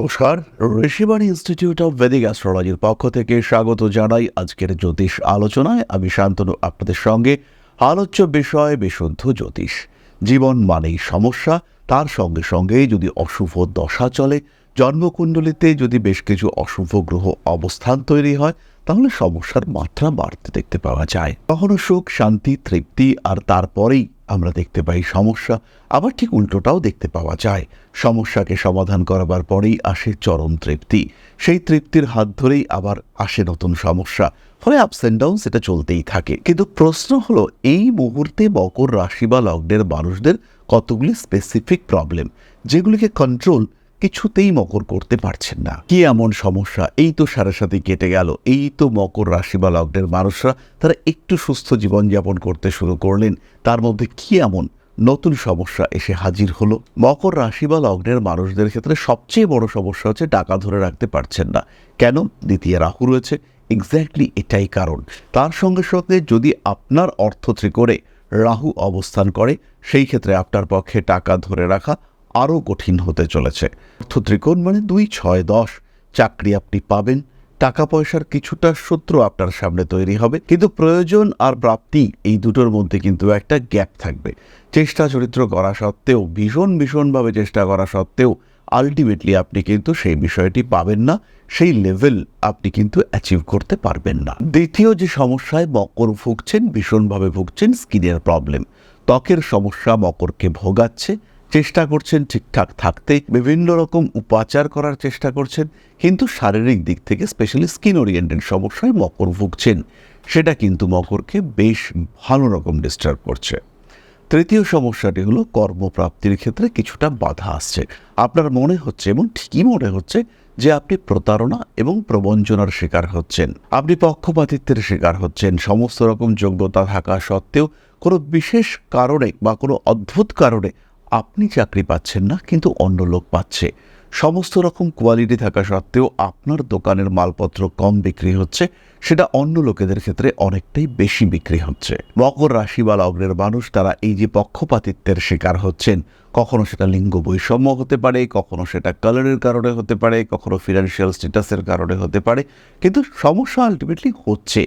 নমস্কার, Rishibani institute of vedic অ্যাস্ট্রোলজির পক্ষ থেকে স্বাগত জানাই আজকের জ্যোতিষ আলোচনায়। আমি শান্তনু, আপনাদের সঙ্গে আলোচ্য বিষয় বিশুদ্ধ জ্যোতিষ। জীবন মানেই সমস্যা, তার সঙ্গে সঙ্গে যদি অশুভ দশা চলে, জন্মকুণ্ডলিতে যদি বেশ কিছু অশুভ গ্রহ অবস্থান তৈরি হয়, তাহলে সমস্যার মাত্রা বাড়তে দেখতে পাওয়া যায়। কখনো সুখ, শান্তি, তৃপ্তি আর তারপরেই আমরা দেখতে পাই সমস্যা, আবার ঠিক উল্টোটাও দেখতে পাওয়া যায়। সমস্যাকে সমাধান করাবার পরেই আসে চরম তৃপ্তি। সেই তৃপ্তির হাত ধরেই আবার আসে নতুন সমস্যা। ফলে আপস অ্যান্ড ডাউন সেটা চলতেই থাকে। কিন্তু প্রশ্ন হলো, এই মুহূর্তে মকর রাশি বা লগ্নের মানুষদের কতগুলি স্পেসিফিক প্রবলেম যেগুলিকে কন্ট্রোল কিছুতেই মকর করতে পারছেন না। কি এমন সমস্যা? এই তো সারা সাথে কেটে গেল। এই তো মকর রাশি বা লগ্নের মানুষরা তারা একটু সুস্থ জীবনযাপন করতে শুরু করলেন। তার মধ্যে কি এমন নতুন সমস্যা এসে হাজির হলো? মকর রাশি বা লগ্নের মানুষদের ক্ষেত্রে সবচেয়ে বড় সমস্যা হচ্ছে টাকা ধরে রাখতে পারছেন না। কেন? দ্বিতীয় রাহু রয়েছে। এক্স্যাক্টলি এটাই কারণ। তার সঙ্গে সঙ্গে যদি আপনার অর্থ ত্রিকোণে রাহু অবস্থান করে, সেই ক্ষেত্রে আপনার পক্ষে টাকা ধরে রাখা আরও কঠিন হতে চলেছে। অর্থ ত্রিকোণ মানে দুই, ছয়, দশ। চাকরি আপনি পাবেন টাকা পয়সার কিছুটা সূত্র আপনার সামনে তৈরি হবে। কিন্তু প্রয়োজন আর প্রাপ্তি, এই দুটোর মধ্যে কিন্তু একটা গ্যাপ থাকবে। চেষ্টা চরিত্র করা সত্ত্বেও, ভীষণ, ভীষণভাবে চেষ্টা করা সত্ত্বেও আলটিমেটলি আপনি কিন্তু সেই বিষয়টি পাবেন না, সেই লেভেল আপনি কিন্তু অ্যাচিভ করতে পারবেন না। দ্বিতীয় যে সমস্যায় মকর ভুগছেন, ভীষণভাবে ভুগছেন স্কিনের প্রবলেম ত্বকের সমস্যা মকরকে ভোগাচ্ছে চেষ্টা করছেন ঠিকঠাক থাকতে বিভিন্ন রকম উপাচার করার চেষ্টা করছেন, কিন্তু শারীরিক দিক থেকে স্পেশালি স্কিন ওরিয়েন্টেড সমস্যায় মকর ভুগছেন। সেটা কিন্তু মকরকে বেশ ভালো রকম ডিস্টার্ব করছে। তৃতীয় সমস্যাটি হলো কর্মপ্রাপ্তির ক্ষেত্রে কিছুটা বাধা আসছে। আপনার মনে হচ্ছে এবং ঠিকই মনে হচ্ছে যে আপনি প্রতারণা এবং প্রবঞ্চনার শিকার হচ্ছেন। আপনি পক্ষপাতিত্বের শিকার হচ্ছেন। সমস্ত রকম যোগ্যতা থাকা সত্ত্বেও কোনো বিশেষ কারণে বা কোনো অদ্ভুত কারণে আপনি চাকরি পাচ্ছেন না, কিন্তু অন্য লোক পাচ্ছে। সমস্ত রকম কোয়ালিটি থাকা সত্ত্বেও আপনার দোকানের মালপত্র কম বিক্রি হচ্ছে, সেটা অন্য লোকেদের ক্ষেত্রে অনেকটাই বেশি বিক্রি হচ্ছে। মকর রাশি বা লগ্নের মানুষ, তারা এই যে পক্ষপাতিত্বের শিকার হচ্ছেন, কখনো সেটা লিঙ্গ বৈষম্য হতে পারে, কখনো সেটা কালারের কারণে হতে পারে, কখনো ফিনান্সিয়াল স্ট্যাটাসের কারণে হতে পারে, কিন্তু সমস্যা আলটিমেটলি হচ্ছে।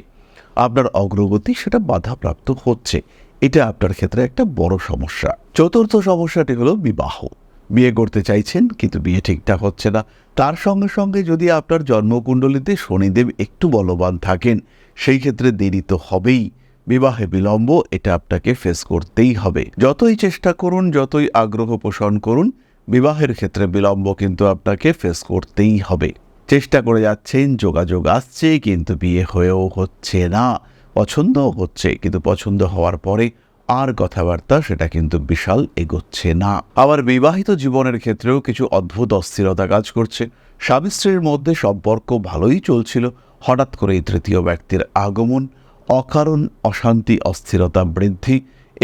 আপনার অগ্রগতি সেটা বাধাপ্রাপ্ত হচ্ছে। এটা আপনার ক্ষেত্রে একটা বড় সমস্যা। চতুর্থ সমস্যাটি হলো বিবাহ। বিয়ে করতে চাইছেন, কিন্তু বিয়ে ঠিকঠাক হচ্ছে না। তার সঙ্গে সঙ্গে যদি আপনার জন্মকুণ্ডলিতে শনিদেব একটু বলবান থাকেন, সেই ক্ষেত্রে দেরি তো হবেই। বিবাহে বিলম্ব, এটা আপনাকে ফেস করতেই হবে। যতই চেষ্টা করুন, যতই আগ্রহ পোষণ করুন, বিবাহের ক্ষেত্রে বিলম্ব কিন্তু আপনাকে ফেস করতেই হবে। চেষ্টা করে যাচ্ছেন, যোগাযোগ আসছে, কিন্তু বিয়ে হয়েও হচ্ছে না। পছন্দও হচ্ছে, কিন্তু পছন্দ হওয়ার পরে আর কথাবার্তা সেটা কিন্তু বিশাল এগোচ্ছে না। আবার বিবাহিত জীবনের ক্ষেত্রেও কিছু অদ্ভুত অস্থিরতা কাজ করছে। স্বামী স্ত্রীর মধ্যে সম্পর্ক ভালোই চলছিল। হঠাৎ করেই তৃতীয় ব্যক্তির আগমন, অকারণ, অশান্তি, অস্থিরতা বৃদ্ধি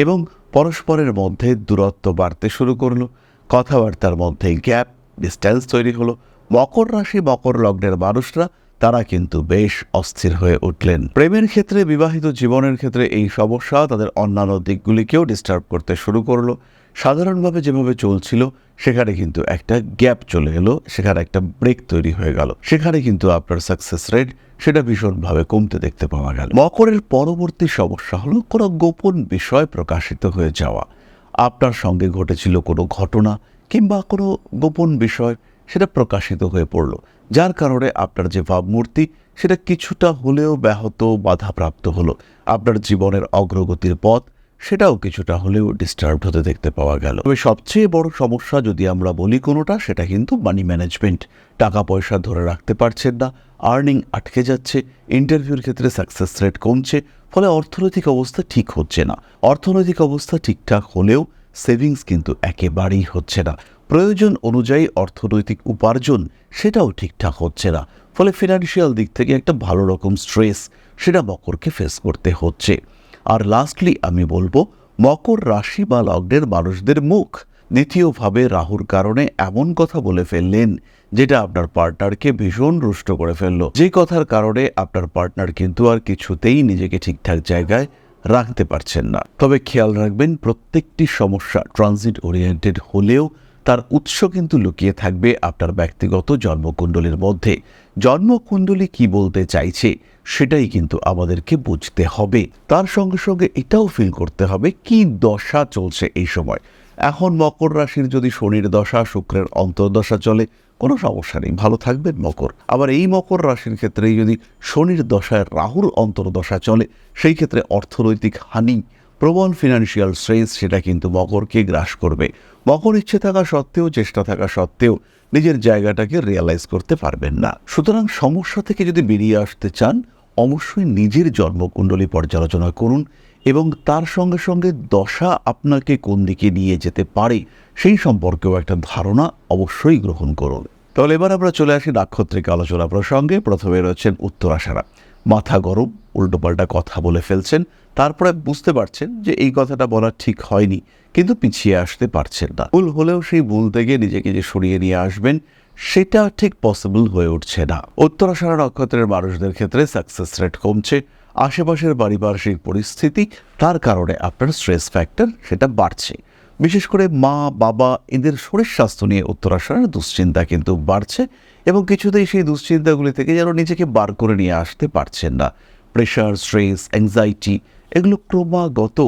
এবং পরস্পরের মধ্যে দূরত্ব বাড়তে শুরু করল। কথাবার্তার মধ্যে গ্যাপ ডিস্ট্যান্স তৈরি হলো। মকর রাশি, মকর লগ্নের মানুষরা তারা কিন্তু বেশ অস্থির হয়ে উঠলেন। প্রেমের ক্ষেত্রে, বিবাহিত জীবনের ক্ষেত্রে এই সমস্যা তাদের অন্যান্য দিকগুলিকেও ডিস্টার্ব করতে শুরু করল। সাধারণভাবে যেভাবে চলছিল, সেখানে কিন্তু একটা গ্যাপ চলে এলো, সেখানে একটা ব্রেক তৈরি হয়ে গেল। সেখানে কিন্তু আপনার সাকসেস রেট সেটা ভীষণভাবে কমতে দেখতে পাওয়া গেল। মকরের পরবর্তী সমস্যা হলো কোনো গোপন বিষয় প্রকাশিত হয়ে যাওয়া। আপনার সঙ্গে ঘটেছিল কোনো ঘটনা কিংবা কোনো গোপন বিষয় সেটা প্রকাশিত হয়ে পড়ল। যার কারণে আপনার যে ভাবমূর্তি, সেটা কিছুটা হলেও ব্যাহত বাধাপ্রাপ্ত হলো। আপনার জীবনের অগ্রগতির পথ, সেটাও কিছুটা হলেও ডিস্টার্বড হতে দেখতে পাওয়া গেল। তবে সবচেয়ে বড় সমস্যা যদি আমরা বলি কোনোটা, সেটা কিন্তু মানি ম্যানেজমেন্ট টাকা পয়সা ধরে রাখতে পারছেন না আর্নিং আটকে যাচ্ছে ইন্টারভিউর ক্ষেত্রে সাকসেস রেট কমছে, ফলে অর্থনৈতিক অবস্থা ঠিক হচ্ছে না। অর্থনৈতিক অবস্থা ঠিকঠাক হলেও সেভিংস কিন্তু একেবারেই হচ্ছে না। প্রয়োজন অনুযায়ী অর্থনৈতিক উপার্জন সেটাও ঠিকঠাক হচ্ছে না। ফলে ফিনান্সিয়াল দিক থেকে একটা ভালো রকম স্ট্রেস সেটা মকরকে ফেস করতে হচ্ছে। আর লাস্টলি আমি বলব, মকর রাশি বা লগ্নের মানুষদের মুখ দ্বিতীয়ভাবে রাহুর কারণে এমন কথা বলে ফেললেন, যেটা আপনার পার্টনারকে ভীষণ রুষ্ট করে ফেলল। যে কথার কারণে আপনার পার্টনার কিন্তু আর কিছুতেই নিজেকে ঠিকঠাক জায়গায় রাখতে পারছেন না। তবে খেয়াল রাখবেন, প্রত্যেকটি সমস্যা ট্রানজিট ওরিয়েন্টেড হলেও তার উৎস কিন্তু লুকিয়ে থাকবে আপনার ব্যক্তিগত জন্মকুণ্ডলীর মধ্যে। জন্মকুণ্ডলী কি বলতে চাইছে, সেটাই কিন্তু আমাদেরকে বুঝতে হবে। তার সঙ্গে সঙ্গে এটাও ফিল করতে হবে, কি দশা চলছে এই সময়? এখন মকর রাশির যদি শনির দশা, শুক্রের অন্তর্দশা চলে, কোনো সমস্যা নেই, ভালো থাকবেন মকর। আবার এই মকর রাশির ক্ষেত্রে যদি শনির দশায় রাহুর অন্তর্দশা চলে, সেই ক্ষেত্রে অর্থনৈতিক হানি প্রবল ফিনান্সিয়াল স্ট্রেস সেটা কিন্তু মকরকে গ্রাস করবে। মকর ইচ্ছে থাকা সত্ত্বেও, চেষ্টা থাকা সত্ত্বেও নিজের জায়গাটাকে রিয়ালাইজ করতে পারবেন না। সুতরাং সমস্যা থেকে যদি বেরিয়ে আসতে চান, অবশ্যই নিজের জন্মকুণ্ডলী পর্যালোচনা করুন এবং তার সঙ্গে সঙ্গে দশা আপনাকে কোন দিকে নিয়ে যেতে পারে সেই সম্পর্কেও একটা ধারণা অবশ্যই গ্রহণ করুন। তাহলে এবার আমরা চলে আসি নাক্ষত্রিক আলোচনা প্রসঙ্গে। প্রথমে রয়েছেন উত্তরাশারা। মাথা গরম উল্টোপাল্টা কথা বলে ফেলছেন। তারপরে বুঝতে পারছেন যে এই কথাটা বলা ঠিক হয়নি, কিন্তু পিছিয়ে আসতে পারছেন না। ভুল হলেও সেই ভুল থেকে নিজেকে যে সরিয়ে নিয়ে আসবেন, সেটা ঠিক পসিবল হয়ে উঠছে না। উত্তরাশারা নক্ষত্রের মানুষদের ক্ষেত্রে সাকসেস রেট কমছে, আশেপাশের পারিপার্শ্বিক পরিস্থিতি, তার কারণে আপনার স্ট্রেস ফ্যাক্টর সেটা বাড়ছে। বিশেষ করে মা, বাবা এদের শরীর স্বাস্থ্য নিয়ে উত্তরাশার দুশ্চিন্তা কিন্তু বাড়ছে এবং কিছুতেই সেই দুশ্চিন্তাগুলি থেকে যেন নিজেকে বার করে নিয়ে আসতে পারছেন না। প্রেশার, স্ট্রেস অ্যাংজাইটি এগুলো ক্রমাগত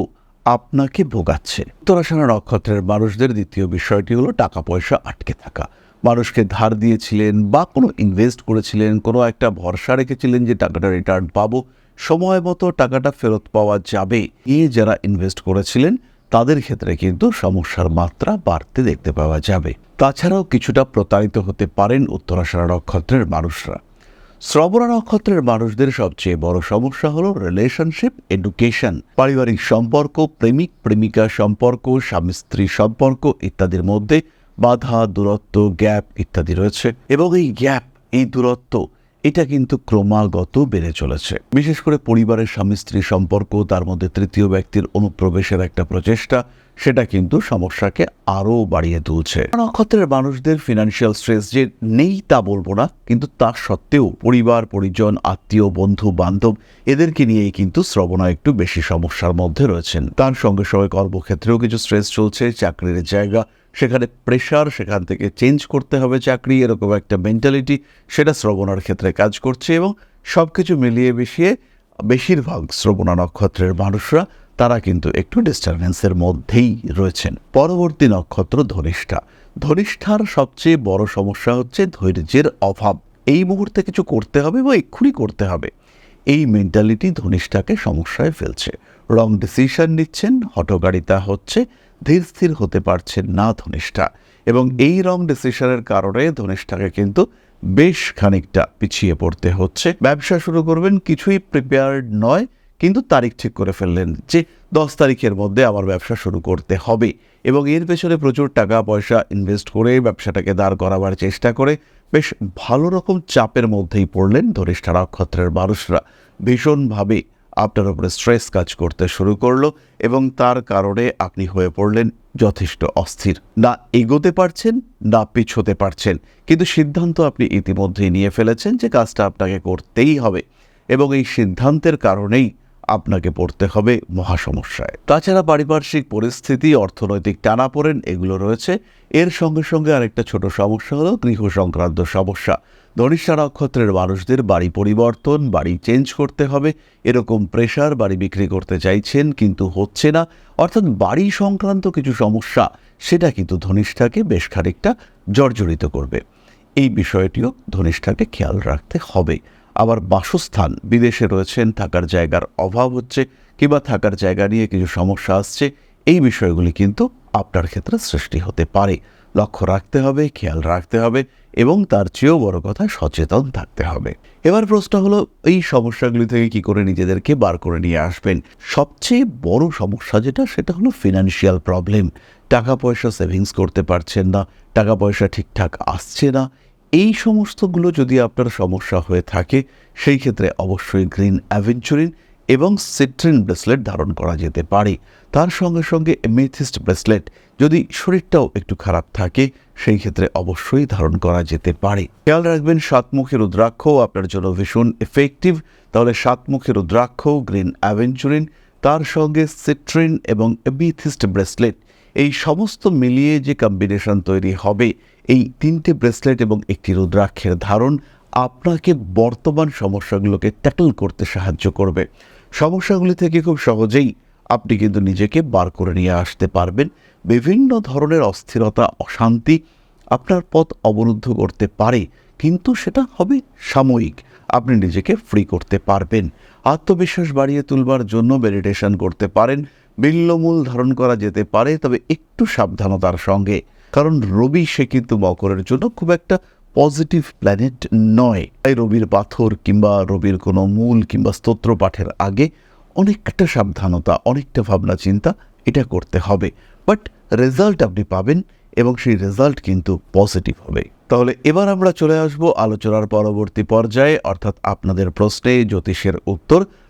আপনাকে ভোগাচ্ছে। উত্তরাশারা নক্ষত্রের মানুষদের দ্বিতীয় বিষয়টি হলো টাকা পয়সা আটকে থাকা। মানুষকে ধার দিয়েছিলেন বা কোনো ইনভেস্ট করেছিলেন, কোনো একটা ভরসা রেখেছিলেন যে টাকাটা রিটার্ন পাবো, সময় মতো টাকাটা ফেরত পাওয়া যাবে। এই যারা ইনভেস্ট করেছিলেন তাদের ক্ষেত্রে কিন্তু সমস্যার মাত্রা বাড়তে দেখতে পাওয়া যাবে। তাছাড়াও কিছুটা প্রতারিত হতে পারেন উত্তরাশারা নক্ষত্রের মানুষরা। শ্রবণা নক্ষত্রের মানুষদের সবচেয়ে বড় সমস্যা হলো রিলেশনশিপ এডুকেশন পারিবারিক সম্পর্ক, প্রেমিক, প্রেমিকা সম্পর্ক, স্বামী স্ত্রী সম্পর্ক ইত্যাদির মধ্যে বাধা, দূরত্ব গ্যাপ ইত্যাদি রয়েছে। এবং এই গ্যাপ এই দূরত্ব এটা কিন্তু ক্রমাগত বেড়ে চলেছে। বিশেষ করে পরিবারের স্বামী স্ত্রী সম্পর্ক, তার মধ্যে তৃতীয় ব্যক্তির অনুপ্রবেশের একটা প্রচেষ্টা, সেটা কিন্তু সমস্যাকে আরও বাড়িয়ে তুলছে। নক্ষত্রের মানুষদের ফিনান্সিয়াল স্ট্রেস যে নেই তা বলব না, কিন্তু তা সত্ত্বেও পরিবার, পরিজন, আত্মীয়, বন্ধু, বান্ধব, এদেরকে নিয়েই কিন্তু শ্রবণা একটু বেশি সমস্যার মধ্যে রয়েছেন। তার সঙ্গে সঙ্গে কর্মক্ষেত্রেও কিছু স্ট্রেস চলছে, চাকরির জায়গা সেখানে প্রেশার সেখান থেকে চেঞ্জ করতে হবে চাকরি, এরকম একটা মেন্টালিটি সেটা শ্রবণার ক্ষেত্রে কাজ করছে এবং সব কিছু মিলিয়ে মিশিয়ে বেশিরভাগ শ্রবণা নক্ষত্রের মানুষরা, তারা কিন্তু একটু ডিস্টারবেন্সের মধ্যেই রয়েছেন। পরবর্তী নক্ষত্র ধনিষ্ঠা। ধনিষ্ঠার সবচেয়ে বড় সমস্যা হচ্ছে ধৈর্যের অভাব। এই মুহূর্তে কিছু করতে হবে বা এক্ষুনি করতে হবে। এই মেন্টালিটি ধনিষ্ঠাকে সমস্যায় ফেলছে। রং ডিসিশন নিচ্ছেন হটগাড়িতা হচ্ছে ধীর স্থির হতে পারছেন না ধনিষ্ঠা। এবং এই রং ডিসিশনের কারণে ধনিষ্ঠাকে কিন্তু বেশ খানিকটা পিছিয়ে পড়তে হচ্ছে। ব্যবসা শুরু করবেন কিছুই প্রিপেয়ার্ড নয় কিন্তু তারিখ ঠিক করে ফেললেন যে দশ তারিখের মধ্যে আমার ব্যবসা শুরু করতে হবে। এবং এর পেছনে প্রচুর টাকা পয়সা ইনভেস্ট করে ব্যবসাটাকে দাঁড় করাবার চেষ্টা করে বেশ ভালো রকম চাপের মধ্যেই পড়লেন ধনিষ্ঠা নক্ষত্রের মানুষরা। ভীষণভাবে আপনার উপরে স্ট্রেস কাজ করতে শুরু করল এবং তার কারণে আপনি হয়ে পড়লেন যথেষ্ট অস্থির। না এগোতে পারছেন, না পিছোতে পারছেন। কিন্তু সিদ্ধান্ত আপনি ইতিমধ্যেই নিয়ে ফেলেছেন যে কাজটা আপনাকে করতেই হবে এবং এই সিদ্ধান্তের কারণেই আপনাকে পড়তে হবে মহাসমস্যায়। তাছাড়া পারিপার্শ্বিক পরিস্থিতি, অর্থনৈতিক টানাপোড়েন এগুলো রয়েছে। এর সঙ্গে সঙ্গে আরেকটা ছোট সমস্যা হলো গৃহ সংক্রান্ত সমস্যা। ধনিষ্ঠা নক্ষত্রের মানুষদের বাড়ি পরিবর্তন, বাড়ি চেঞ্জ করতে হবে। এরকম প্রেশার বাড়ি বিক্রি করতে চাইছেন কিন্তু হচ্ছে না। অর্থাৎ বাড়ি সংক্রান্ত কিছু সমস্যা, সেটা কিন্তু ধনিষ্ঠাকে বেশ খানিকটা জর্জরিত করবে। এই বিষয়টিও ধনিষ্ঠাকে খেয়াল রাখতে হবে। আবার বাসস্থান, বিদেশে রয়েছেন, থাকার জায়গার অভাব হচ্ছে কিংবা থাকার জায়গা নিয়ে কিছু সমস্যা আসছে, এই বিষয়গুলি কিন্তু আপনার ক্ষেত্রে সৃষ্টি হতে পারে। লক্ষ্য রাখতে হবে, খেয়াল রাখতে হবে এবং তার চেয়েও বড় কথা সচেতন থাকতে হবে। এবার প্রশ্ন হলো, এই সমস্যাগুলি থেকে কি করে নিজেদেরকে বার করে নিয়ে আসবেন? সবচেয়ে বড় সমস্যা যেটা, সেটা হলো ফিনান্সিয়াল প্রবলেম টাকা পয়সা সেভিংস করতে পারছেন না টাকা পয়সা ঠিকঠাক আসছে না। এই সমস্তগুলো যদি আপনার সমস্যা হয়ে থাকে, সেই ক্ষেত্রে অবশ্যই গ্রিন অ্যাভেঞ্চুরিন এবং সিট্রিন ব্রেসলেট ধারণ করা যেতে পারে। তার সঙ্গে সঙ্গে মেথিস্ট ব্রেসলেট যদি শরীরটাও একটু খারাপ থাকে, সেই ক্ষেত্রে অবশ্যই ধারণ করা যেতে পারে। খেয়াল রাখবেন সাতমুখী রুদ্রাক্ষও আপনার জন্য ভীষণ এফেক্টিভ তাহলে সাতমুখী রুদ্রাক্ষ, গ্রিন অ্যাভেঞ্চুরিন তার সঙ্গে সিট্রিন এবং এবিথিস্ট ব্রেসলেট, এই সমস্ত মিলিয়ে যে কম্বিনেশন তৈরি হবে, এই তিনটে ব্রেসলেট এবং একটি রুদ্রাক্ষের ধারণ আপনাকে বর্তমান সমস্যাগুলোকে ট্যাকল করতে সাহায্য করবে। সমস্যাগুলি থেকে খুব সহজেই আপনি কিন্তু নিজেকে বার করে নিয়ে আসতে পারবেন। বিভিন্ন ধরনের অস্থিরতা, অশান্তি আপনার পথ অবরুদ্ধ করতে পারে, কিন্তু সেটা হবে সাময়িক। আপনি নিজেকে ফ্রি করতে পারবেন। আত্মবিশ্বাস বাড়িয়ে তুলবার জন্য মেডিটেশন করতে পারেন। বিল্লমূল ধারণ করা যেতে পারে, তবে একটু সাবধানতার সঙ্গে। কারণ রবি সে কিন্তু মকরের জন্য খুব একটা পজিটিভ প্ল্যানেট নয়। তাই রবির পাথর কিংবা রবির কোনো মূল কিংবা স্তোত্র পাঠের আগে অনেকটা সাবধানতা, অনেকটা ভাবনা চিন্তা এটা করতে হবে। বাট রেজাল্ট আপনি পাবেন এবং সেই রেজাল্ট কিন্তু পজিটিভ হবে। তাহলে এবার আমরা চলে আসব আলোচনার পরবর্তী পর্যায়ে, অর্থাৎ আপনাদের প্রশ্নে জ্যোতিষের উত্তর।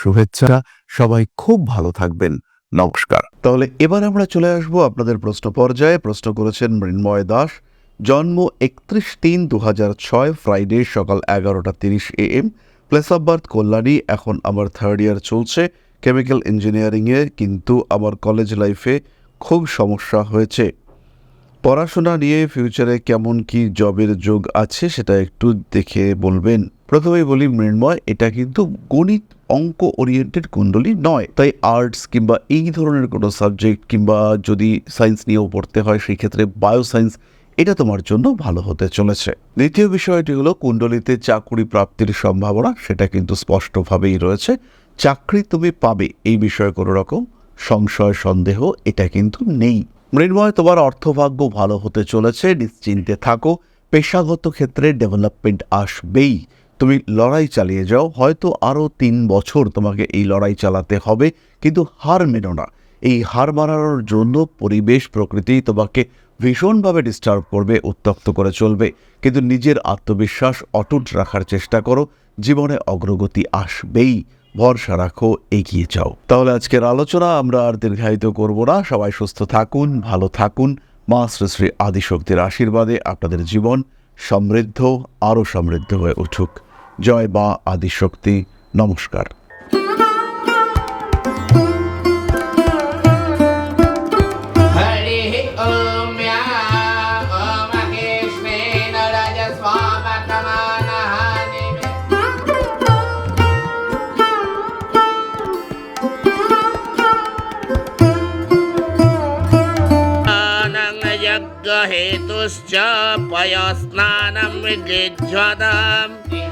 শুভেচ্ছা, সবাই খুব ভালো থাকবেন। নমস্কার। তাহলে এবার আমরা চলে আসব আপনাদের প্রশ্ন পর্যায়ে। প্রশ্ন করেছেন মৃন্ময় দাস। জন্ম একত্রিশ তিন দু হাজার ছয় ফ্রাইডে সকাল এগারোটা তিরিশ A M place of birth Kalyani, এখন আমার থার্ড ইয়ার চলছে। কেমিক্যাল ইঞ্জিনিয়ারিংয়ে কিন্তু আমার কলেজ লাইফে খুব সমস্যা হয়েছে। পড়াশোনা নিয়ে ফিউচারে কেমন কি জবের যোগ আছে, সেটা একটু দেখে বলবেন। প্রথমেই বলি মৃন্ময়, এটা কিন্তু গণিত অঙ্ক ওরিয়েন্টেড কুণ্ডলী নয়। তাই আর্টস কিংবা এই ধরনের কোনো সাবজেক্ট কিংবা যদি সায়েন্স নিয়েও পড়তে হয় সেই ক্ষেত্রে বায়োসায়েন্স এটা তোমার জন্য ভালো হতে চলেছে। দ্বিতীয় বিষয়টি হলো কুণ্ডলিতে চাকুরি প্রাপ্তির সম্ভাবনা, সেটা কিন্তু স্পষ্টভাবেই রয়েছে। চাকরি তুমি পাবে, এই বিষয়ে কোনো রকম সংশয়, সন্দেহ এটা কিন্তু নেই। মৃন্ময়, তোমার অর্থভাগ্য ভালো হতে চলেছে, নিশ্চিন্তে থাকো। পেশাগত ক্ষেত্রে ডেভেলপমেন্ট আসবেই। তুমি লড়াই চালিয়ে যাও, হয়তো আরও তিন বছর তোমাকে এই লড়াই চালাতে হবে, কিন্তু হার মেনো না। এই হার মানানোর জন্য পরিবেশ, প্রকৃতি তোমাকে ভীষণভাবে ডিস্টার্ব করবে উত্তক্ত করে চলবে। কিন্তু নিজের আত্মবিশ্বাস অটুট রাখার চেষ্টা করো, জীবনে অগ্রগতি আসবেই। ভরসা রাখো, এগিয়ে যাও। তাহলে আজকের আলোচনা আমরা আর দীর্ঘায়িত করব না। সবাই সুস্থ থাকুন, ভালো থাকুন। মা শ্রী শ্রী আদিশক্তির আশীর্বাদে আপনাদের জীবন সমৃদ্ধ, আরও সমৃদ্ধ হয়ে উঠুক। জয় মা আদিশক্তি নমস্কার हरिः ॐ या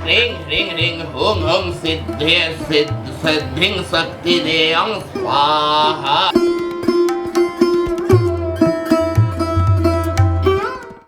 ring ring ring hung hung siddhe siddh siddhing sakti deyang svaha